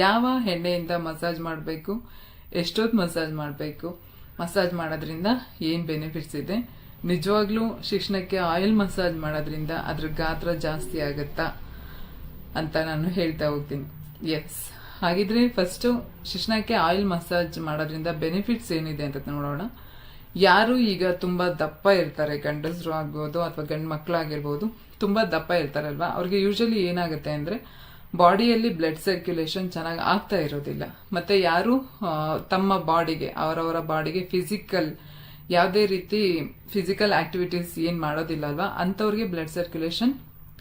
ಯಾವ ಎಣ್ಣೆಯಿಂದ ಮಸಾಜ್ ಮಾಡಬೇಕು, ಎಷ್ಟೊತ್ತು ಮಸಾಜ್ ಮಾಡಬೇಕು, ಮಸಾಜ್ ಮಾಡೋದ್ರಿಂದ ಏನು ಬೆನಿಫಿಟ್ಸ್ ಇದೆ? ನಿಜವಾಗ್ಲೂ ಶಿಕ್ಷಣಕ್ಕೆ ಆಯಿಲ್ ಮಸಾಜ್ ಮಾಡೋದ್ರಿಂದ ಅದ್ರ ಗಾತ್ರ ಜಾಸ್ತಿ ಆಗುತ್ತಾ ಅಂತ ನಾನು ಹೇಳ್ತಾ ಹೋಗ್ತೀನಿ. ಎಸ್ ಹಾಗಿದ್ರೆ ಫಸ್ಟು ಶಿಕ್ಷಣಕ್ಕೆ ಆಯಿಲ್ ಮಸಾಜ್ ಮಾಡೋದ್ರಿಂದ ಬೆನಿಫಿಟ್ಸ್ ಏನಿದೆ ಅಂತ ನೋಡೋಣ. ಯಾರು ಈಗ ತುಂಬಾ ದಪ್ಪ ಇರ್ತಾರೆ, ಗಂಡಸರು ಆಗ್ಬೋದು ಅಥವಾ ಗಂಡು ಮಕ್ಕಳಾಗಿರ್ಬೋದು ತುಂಬಾ ದಪ್ಪ ಇರ್ತಾರಲ್ವಾ? ಅವ್ರಿಗೆ ಯೂಶಲಿ ಏನಾಗುತ್ತೆ ಅಂದ್ರೆ ಬಾಡಿಯಲ್ಲಿ ಬ್ಲಡ್ ಸರ್ಕ್ಯುಲೇಷನ್ ಚೆನ್ನಾಗಿ ಆಗ್ತಾ ಇರೋದಿಲ್ಲ. ಮತ್ತೆ ಯಾರು ತಮ್ಮ ಬಾಡಿಗೆ, ಅವರವರ ಬಾಡಿಗೆ ಫಿಸಿಕಲ್ ಯಾವುದೇ ರೀತಿ ಫಿಸಿಕಲ್ ಆಕ್ಟಿವಿಟೀಸ್ ಏನ್ ಮಾಡೋದಿಲ್ಲ ಅಲ್ವಾ ಅಂತವ್ರಿಗೆ ಬ್ಲಡ್ ಸರ್ಕ್ಯುಲೇಷನ್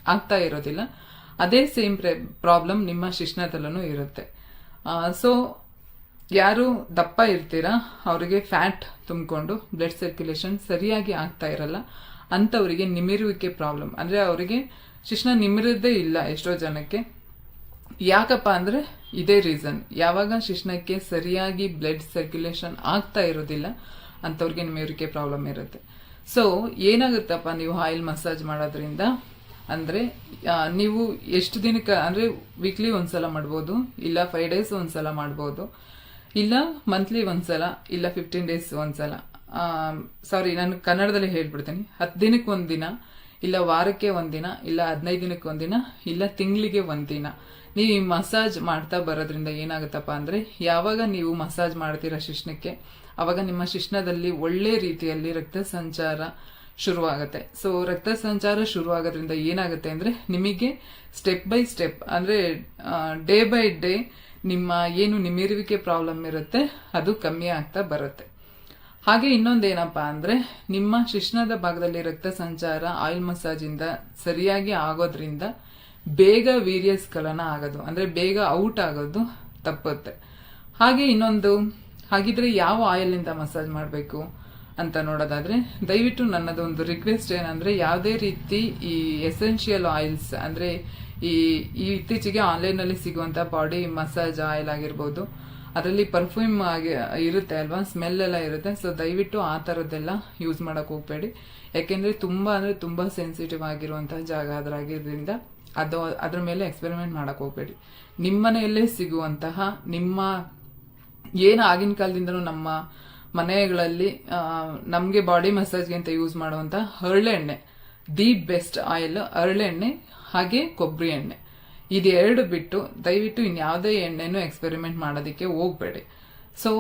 ಆಗ್ತಾ ಇರೋದಿಲ್ಲ. ಅದೇ ಸೇಮ್ ಪ್ರಾಬ್ಲಮ್ ನಿಮ್ಮ ಶಿಕ್ಷಣದಲ್ಲೂ ಇರುತ್ತೆ. ಸೊ ಯಾರು ದಪ್ಪ ಇರ್ತೀರಾ, ಅವರಿಗೆ ಫ್ಯಾಟ್ ತುಂಬಿಕೊಂಡು ಬ್ಲಡ್ ಸರ್ಕ್ಯುಲೇಷನ್ ಸರಿಯಾಗಿ ಆಗ್ತಾ ಇರಲ್ಲ ಅಂತವರಿಗೆ ನಿಮಿರುವಿಕೆ ಪ್ರಾಬ್ಲಮ್ ಅಂದ್ರೆ ಅವರಿಗೆ ಶಿಕ್ಷಣ ನಿಮಿರದೇ ಇಲ್ಲ ಎಷ್ಟೋ ಜನಕ್ಕೆ. ಯಾಕಪ್ಪ ಅಂದ್ರೆ ಇದೇ ರೀಸನ್ ಯಾವಾಗ ಶಿಶ್ನಕ್ಕೆ ಸರಿಯಾಗಿ ಬ್ಲಡ್ ಸರ್ಕ್ಯುಲೇಷನ್ ಆಗ್ತಾ ಇರೋದಿಲ್ಲ ಅಂತವ್ರಿಗೆ ನಿಮಿರುವಿಕೆ ಪ್ರಾಬ್ಲಮ್ ಇರುತ್ತೆ. ಸೊ ಏನಾಗುತ್ತಪ್ಪ ನೀವು ಆಯಿಲ್ ಮಸಾಜ್ ಮಾಡೋದ್ರಿಂದ? ಅಂದ್ರೆ ನೀವು ಎಷ್ಟು ದಿನಕ್ಕೆ, ಅಂದ್ರೆ ವೀಕ್ಲಿ ಒಂದ್ಸಲ ಮಾಡ್ಬೋದು, ಇಲ್ಲ ಫೈವ್ ಡೇಸ್ ಒಂದ್ಸಲ ಮಾಡ್ಬೋದು, ಇಲ್ಲ ಮಂತ್ಲಿ ಒಂದ್ಸಲ, ಇಲ್ಲ ಫಿಫ್ಟೀನ್ ಡೇಸ್ ಒಂದ್ಸಲ. ಸಾರಿ ನಾನು ಕನ್ನಡದಲ್ಲಿ ಹೇಳ್ಬಿಡ್ತೀನಿ. ಹತ್ತು ದಿನಕ್ಕೆ ಒಂದಿನ ಇಲ್ಲ ವಾರಕ್ಕೆ ಒಂದಿನ, ಇಲ್ಲ ಹದಿನೈದು ದಿನಕ್ಕೆ ಒಂದಿನ, ಇಲ್ಲ ತಿಂಗಳಿಗೆ ಒಂದಿನ. ನೀವು ಈ ಮಸಾಜ್ ಮಾಡ್ತಾ ಬರೋದ್ರಿಂದ ಏನಾಗುತ್ತಪ್ಪ ಅಂದ್ರೆ, ಯಾವಾಗ ನೀವು ಮಸಾಜ್ ಮಾಡ್ತೀರಾ ಶಿಷ್ಣಕ್ಕೆ ಅವಾಗ ನಿಮ್ಮ ಶಿಷ್ಣದಲ್ಲಿ ಒಳ್ಳೆ ರೀತಿಯಲ್ಲಿ ರಕ್ತ ಸಂಚಾರ ಶುರುವಾಗುತ್ತೆ. ಸೊ ರಕ್ತ ಸಂಚಾರ ಶುರುವಾಗೋದ್ರಿಂದ ಏನಾಗುತ್ತೆ ಅಂದ್ರೆ, ನಿಮಗೆ ಸ್ಟೆಪ್ ಬೈ ಸ್ಟೆಪ್ ಅಂದ್ರೆ ಡೇ ಬೈ ಡೇ ನಿಮ್ಮ ಏನು ನಿಮಿರುವಿಕೆ ಪ್ರಾಬ್ಲಮ್ ಇರುತ್ತೆ, ಅದು ಕಮ್ಮಿ ಆಗ್ತಾ ಬರುತ್ತೆ. ಹಾಗೆ ಇನ್ನೊಂದೇನಪ್ಪಾ ಅಂದ್ರೆ, ನಿಮ್ಮ ಶಿಶ್ನದ ಭಾಗದಲ್ಲಿ ರಕ್ತ ಸಂಚಾರ ಆಯಿಲ್ ಮಸಾಜ್ ಇಂದ ಸರಿಯಾಗಿ ಆಗೋದ್ರಿಂದ ಬೇಗ ವೀರ್ಯಸ್ಖಲನ ಆಗೋದು, ಅಂದ್ರೆ ಬೇಗ ಔಟ್ ಆಗೋದು ತಪ್ಪುತ್ತೆ. ಹಾಗೆ ಇನ್ನೊಂದು, ಹಾಗಿದ್ರೆ ಯಾವ ಆಯಿಲ್ ಇಂದ ಮಸಾಜ್ ಮಾಡಬೇಕು ಅಂತ ನೋಡೋದಾದ್ರೆ, ದಯವಿಟ್ಟು ನನ್ನದೊಂದು ರಿಕ್ವೆಸ್ಟ್ ಏನಂದ್ರೆ, ಯಾವುದೇ ರೀತಿ ಈ ಎಸೆನ್ಷಿಯಲ್ ಆಯಿಲ್ಸ್ ಅಂದ್ರೆ ಈ ಈ ಇತ್ತೀಚೆಗೆ ಆನ್ಲೈನ್ನಲ್ಲಿ ಸಿಗುವಂತ ಬಾಡಿ ಮಸಾಜ್ ಆಯಿಲ್ ಆಗಿರ್ಬೋದು ಅದರಲ್ಲಿ ಪರ್ಫ್ಯೂಮ್ ಆಗಿ ಇರುತ್ತೆ ಅಲ್ವಾ? ಸ್ಮೆಲ್ ಎಲ್ಲ ಇರುತ್ತೆ. ಸೊ ದಯವಿಟ್ಟು ಆ ಥರದ್ದೆಲ್ಲ ಯೂಸ್ ಮಾಡೋಕೆ ಹೋಗಬೇಡಿ. ಯಾಕೆಂದರೆ ತುಂಬ ಅಂದರೆ ತುಂಬ ಸೆನ್ಸಿಟಿವ್ ಆಗಿರುವಂತಹ ಜಾಗ ಅದ್ರಾಗಿರೋದ್ರಿಂದ ಅದು, ಅದ್ರ ಮೇಲೆ ಎಕ್ಸ್ಪೆರಿಮೆಂಟ್ ಹೋಗಬೇಡಿ. ಹೋಗ್ಬೇಡಿ ನಿಮ್ಮನೆಯಲ್ಲೇ ಸಿಗುವಂತಹ, ನಿಮ್ಮ ಏನು ಆಗಿನ ಕಾಲದಿಂದಲೂ ನಮ್ಮ ಮನೆಗಳಲ್ಲಿ ನಮಗೆ ಬಾಡಿ ಮಸಾಜ್ಗೆ ಅಂತ ಯೂಸ್ ಮಾಡುವಂತ ಹರಳೆಣ್ಣೆ ದಿ ಬೆಸ್ಟ್ ಆಯಿಲ್ ಹರಳೆಣ್ಣೆ, ಹಾಗೆ ಕೊಬ್ಬರಿ ಎಣ್ಣೆ. ಇದೆರಡು ಬಿಟ್ಟು ದಯವಿಟ್ಟು ಇನ್ಯಾವುದೇ ಎಣ್ಣೆನೂ ಎಕ್ಸ್ಪೆರಿಮೆಂಟ್ ಮಾಡೋದಕ್ಕೆ ಹೋಗ್ಬೇಡಿ. ಸೊ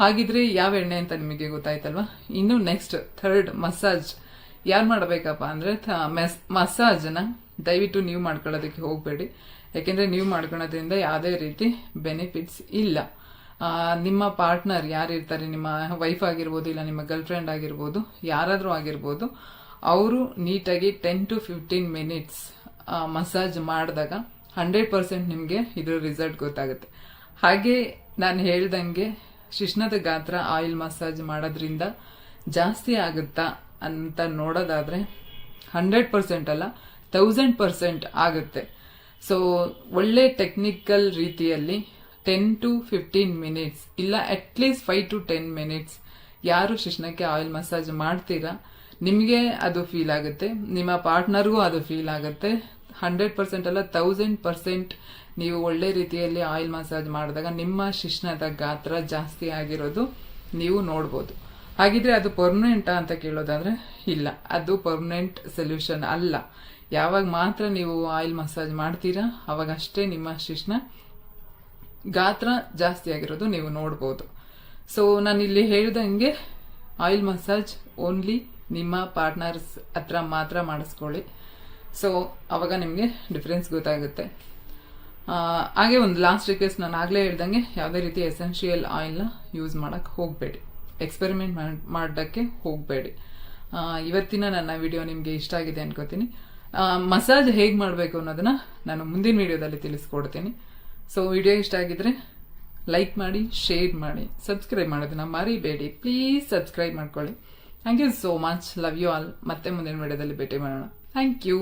ಹಾಗಿದ್ರೆ ಯಾವ ಎಣ್ಣೆ ಅಂತ ನಿಮಗೆ ಗೊತ್ತಾಯ್ತಲ್ವಾ? ಇನ್ನು ನೆಕ್ಸ್ಟ್ ಥರ್ಡ್ ಮಸಾಜ್ ಯಾರು ಮಾಡಬೇಕಪ್ಪ ಅಂದ್ರೆ ಮಸಾಜ್ನ ದಯವಿಟ್ಟು ನೀವು ಮಾಡ್ಕೊಳ್ಳೋದಕ್ಕೆ ಹೋಗ್ಬೇಡಿ. ಯಾಕೆಂದ್ರೆ ನೀವು ಮಾಡ್ಕೊಳ್ಳೋದ್ರಿಂದ ಯಾವುದೇ ರೀತಿ ಬೆನಿಫಿಟ್ಸ್ ಇಲ್ಲ. ನಿಮ್ಮ ಪಾರ್ಟ್ನರ್ ಯಾರಿರ್ತಾರೆ ನಿಮ್ಮ ವೈಫ್ ಆಗಿರ್ಬೋದು, ಇಲ್ಲ ನಿಮ್ಮ ಗರ್ಲ್ ಫ್ರೆಂಡ್ ಆಗಿರ್ಬೋದು, ಯಾರಾದರೂ ಆಗಿರ್ಬೋದು, ಅವರು ನೀಟಾಗಿ ten to fifteen minutes massage ಮಾಡಿದಾಗ ಹಂಡ್ರೆಡ್ ಪರ್ಸೆಂಟ್ ನಿಮಗೆ ಇದರ ರಿಸಲ್ಟ್ ಗೊತ್ತಾಗುತ್ತೆ. ಹಾಗೆ ನಾನು ಹೇಳ್ದಂಗೆ ಶಿಶ್ನದ ಗಾತ್ರ ಆಯಿಲ್ ಮಸಾಜ್ ಮಾಡೋದ್ರಿಂದ ಜಾಸ್ತಿ ಆಗುತ್ತಾ ಅಂತ ನೋಡೋದಾದ್ರೆ ಹಂಡ್ರೆಡ್ ಪರ್ಸೆಂಟ್ ಅಲ್ಲ ತೌಸಂಡ್ ಪರ್ಸೆಂಟ್ ಆಗುತ್ತೆ. ಸೊ ಒಳ್ಳೆ ಟೆಕ್ನಿಕಲ್ ರೀತಿಯಲ್ಲಿ ಟೆನ್ ಟು ಫಿಫ್ಟೀನ್ ಮಿನಿಟ್ಸ್ ಇಲ್ಲ at least five to ten minutes ಯಾರು ಶಿಶ್ನಕ್ಕೆ ಆಯಿಲ್ ಮಸಾಜ್ ಮಾಡ್ತೀರಾ, ನಿಮಗೆ ಅದು ಫೀಲ್ ಆಗುತ್ತೆ, ನಿಮ್ಮ ಪಾರ್ಟ್ನರ್ಗೂ ಅದು ಫೀಲ್ ಆಗುತ್ತೆ ಹಂಡ್ರೆಡ್ ಪರ್ಸೆಂಟ್ ಅಲ್ಲ ತೌಸಂಡ್ ಪರ್ಸೆಂಟ್ ನೀವು ಒಳ್ಳೆ ರೀತಿಯಲ್ಲಿ ಆಯಿಲ್ ಮಸಾಜ್ ಮಾಡಿದಾಗ ನಿಮ್ಮ ಶಿಶ್ನದ ಗಾತ್ರ ಜಾಸ್ತಿ ಆಗಿರೋದು ನೀವು ನೋಡ್ಬೋದು. ಹಾಗಿದ್ರೆ ಅದು ಪರ್ಮನೆಂಟಾ ಅಂತ ಕೇಳೋದಾದ್ರೆ ಇಲ್ಲ. ಅದು ಪರ್ಮನೆಂಟ್ ಸೊಲ್ಯೂಷನ್ ಅಲ್ಲ. ಯಾವಾಗ ಮಾತ್ರ ನೀವು ಆಯಿಲ್ ಮಸಾಜ್ ಮಾಡ್ತೀರಾ, ಅವಾಗ ಅಷ್ಟೇ ನಿಮ್ಮ ಶಿಶ್ನ ಗಾತ್ರ ಜಾಸ್ತಿ ಆಗಿರೋದು ನೀವು ನೋಡ್ಬೋದು. ಸೊ ನಾನು ಇಲ್ಲಿ ಹೇಳ್ದಂಗೆ ಆಯಿಲ್ ಮಸಾಜ್ ಓನ್ಲಿ ನಿಮ್ಮ ಪಾರ್ಟ್ನರ್ಸ್ ಹತ್ರ ಮಾತ್ರ ಮಾಡಿಸ್ಕೊಳ್ಳಿ. ಸೊ ಅವಾಗ ನಿಮಗೆ ಡಿಫ್ರೆನ್ಸ್ ಗೊತ್ತಾಗುತ್ತೆ. ಹಾಗೆ ಒಂದು ಲಾಸ್ಟ್ ರಿಕ್ವೆಸ್ಟ್ ನಾನು ಆಗಲೇ ಹೇಳ್ದಂಗೆ ಯಾವುದೇ ರೀತಿ ಎಸೆನ್ಷಿಯಲ್ ಆಯಿಲ್ನ ಯೂಸ್ ಮಾಡೋಕ್ಕೆ ಹೋಗಬೇಡಿ. ಎಕ್ಸ್ಪೆರಿಮೆಂಟ್ ಮಾಡೋಕ್ಕೆ ಹೋಗಬೇಡಿ. ಇವತ್ತಿನ ನನ್ನ ವಿಡಿಯೋ ನಿಮಗೆ ಇಷ್ಟ ಆಗಿದೆ ಅನ್ಕೋತೀನಿ. ಮಸಾಜ್ ಹೇಗೆ ಮಾಡಬೇಕು ಅನ್ನೋದನ್ನು ನಾನು ಮುಂದಿನ ವಿಡಿಯೋದಲ್ಲಿ ತಿಳಿಸ್ಕೊಡ್ತೀನಿ. ಸೊ ವಿಡಿಯೋ ಇಷ್ಟ ಆಗಿದ್ರೆ ಲೈಕ್ ಮಾಡಿ ಶೇರ್ ಮಾಡಿ ಸಬ್ಸ್ಕ್ರೈಬ್ ಮಾಡೋದನ್ನ ಮರಿಬೇಡಿ. ಪ್ಲೀಸ್ ಸಬ್ಸ್ಕ್ರೈಬ್ ಮಾಡ್ಕೊಳ್ಳಿ. Thank you so much love you all ಮತ್ತೆ ಮುಂದಿನ ವಿಡಿಯೋದಲ್ಲಿ ಭೇಟಿ ಮಾಡೋಣ. Thank you